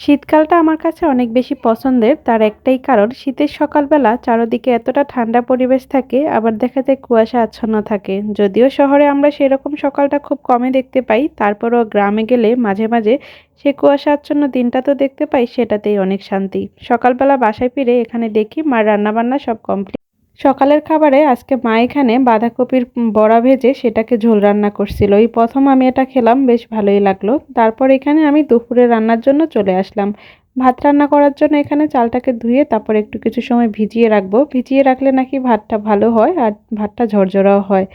শীতকালটা আমার কাছে অনেক বেশি পছন্দের, তার একটাই কারণ শীতের সকালবেলা চারদিকে এতটা ঠান্ডা পরিবেশ থাকে, আবার দেখা যায় কুয়াশা আচ্ছন্ন থাকে। যদিও শহরে আমরা সেরকম সকালটা খুব কমে দেখতে পাই, তারপরও গ্রামে গেলে মাঝে মাঝে সে কুয়াশা আচ্ছন্ন দিনটা তো দেখতে পাই, সেটাতেই অনেক শান্তি। সকালবেলা বাসায় ফিরে এখানে দেখি, মার রান্নাবান্না সব কমপ্লিট সকালের খাবারে আজকে মা এখানে বাঁধাকপির বড়া ভেজে সেটাকে ঝোল রান্না করছিল। এই প্রথম আমি এটা খেলাম, বেশ ভালোই লাগল। তারপর এখানে আমি দুপুরে রান্নার জন্য চলে আসলাম। ভাত রান্না করার জন্য এখানে চালটাকে ধুয়ে তারপর একটু কিছু সময় ভিজিয়ে রাখব। ভিজিয়ে রাখলে নাকি ভাতটা ভালো হয় আর ভাতটা ঝরঝরাও হয়।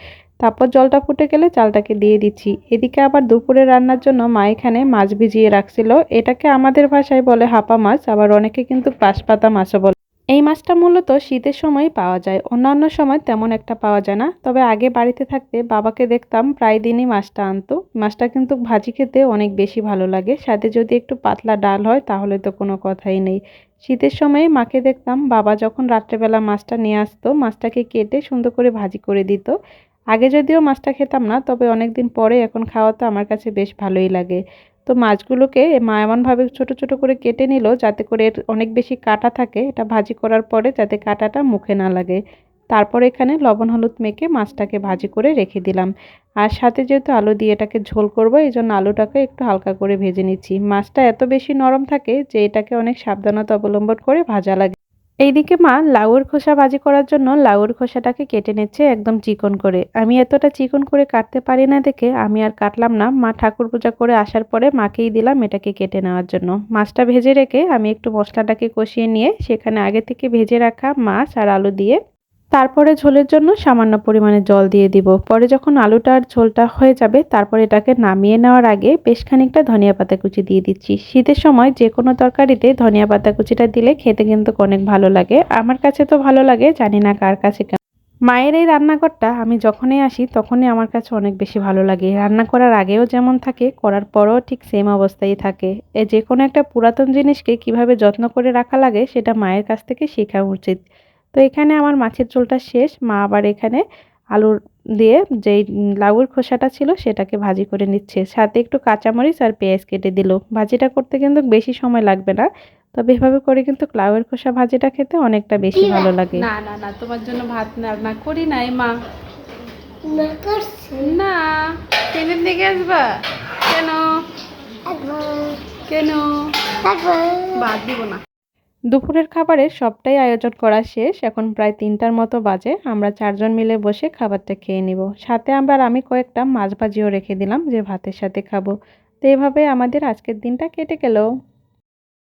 তারপর জলটা ফুটে গেলে চালটাকে দিয়ে দিচ্ছি। এদিকে আবার দুপুরে রান্নার জন্য মা এখানে মাছ ভিজিয়ে রাখছিল। এটাকে আমাদের ভাষায় বলে হাপা মাছ, আবার অনেকে কিন্তু পাশপাতা মাছও বলে। এই মাছটা মূলত শীতের সময়ই পাওয়া যায়। অন্যান্য সময় তেমন একটা পাওয়া যায় না। তবে আগে বাড়িতে থাকতে বাবাকে দেখতাম প্রায় দিনই মাছটা আনতো। মাছটা কিন্তু ভাজি খেতে অনেক বেশি ভালো লাগে। সাথে যদি একটু পাতলা ডাল হয় তাহলে তো কোনো কথাই নেই। শীতের সময়ে মাকে দেখতাম বাবা যখন রাত্রেবেলা মাছটা নিয়ে আসতো, মাছটাকে কেটে সুন্দর করে ভাজি করে দিত। আগে যদিও মাছটা খেতাম না, তবে অনেক দিন পরে এখন খাওয়াতে আমার কাছে বেশ ভালোই লাগে। তো মাছগুলোকে মা এমনভাবে ছোটো ছোটো করে কেটে নিল যাতে করে এর অনেক বেশি কাটা থাকে। এটা ভাজি করার পরে যাতে কাটাটা মুখে না লাগে। তারপর এখানে লবণ হলুদ মেখে মাছটাকে ভাজি করে রেখে দিলাম। আর সাথে যেহেতু আলু দিয়ে এটাকে ঝোল করব এই জন্য আলুটাকে একটু হালকা করে ভেজে নিচ্ছি। মাছটা এত বেশি নরম থাকে যে এটাকে অনেক সাবধানতা অবলম্বন করে ভাজা লাগে। এইদিকে মা লাউয়ের খোসা ভাজি করার জন্য লাউয়ের খোসাটাকে কেটে নিচ্ছে একদম চিকন করে। আমি এতটা চিকন করে কাটতে পারি না দেখে আমি আর কাটলাম না। মা ঠাকুর পূজা করে আসার পরে মাকেই দিলাম এটাকে কেটে নেওয়ার জন্য। মাছটা ভেজে রেখে আমি একটু মশলাটাকে কষিয়ে নিয়ে সেখানে আগে থেকে ভেজে রাখা মাছ আর আলু দিয়ে তারপরে ঝোলের জন্য সামান্য পরিমাণে জল দিয়ে দিব। পরে যখন আলুটার ঝোলটা হয়ে যাবে, তারপর এটাকে নামিয়ে নেওয়ার আগে বেশ খানিকটা ধনিয়া পাতা কুচি দিয়ে দিচ্ছি। শীতের সময় যে কোনো তরকারিতে ধনিয়া পাতা কুচিটা দিলে খেতে কিন্তু অনেক ভালো লাগে। আমার কাছে তো ভালো লাগে, জানি না কার কাছে মায়ের এই রান্নাঘরটা আমি যখনই আসি, তখনই আমার কাছে অনেক বেশি ভালো লাগে। রান্না করার আগেও যেমন থাকে, করার পরও ঠিক সেম অবস্থায় থাকে। এ যে কোনো একটা পুরাতন জিনিসকে কীভাবে যত্ন করে রাখা লাগে, সেটা মায়ের কাছ থেকে শেখা উচিত। তো এখানে আমার মাছের ঝোলটা শেষ। মা আবার এখানে আলুর দিয়ে যেই লাউর খোসাটা ছিল সেটাকে ভাজি করে নিচ্ছে। সাথে একটু কাঁচামরিচ আর পেঁয়াজ কেটে দিল। ভাজিটা করতে কিন্তু বেশি সময় লাগবে না। তবে এভাবে করে কিন্তু লাউয়ের খোসা ভাজিটা খেতে অনেকটা বেশি ভালো লাগে। না না না তোমার জন্য ভাত রান্না করি নাই মা। না ট্রেনের দিকে আসবা? কেন? কেন? ভাত দিব না। দুপুরের খাবারের সবটাই আয়োজন করা শেষ। এখন প্রায় তিনটার মতো বাজে। আমরা চারজন মিলে বসে খাবারটা খেয়ে নিব। সাথে আবার আমি কয়েকটা মাছ ভাজিও রেখে দিলাম যে ভাতের সাথে খাব। তো এভাবে আমাদের আজকের দিনটা কেটে গেল।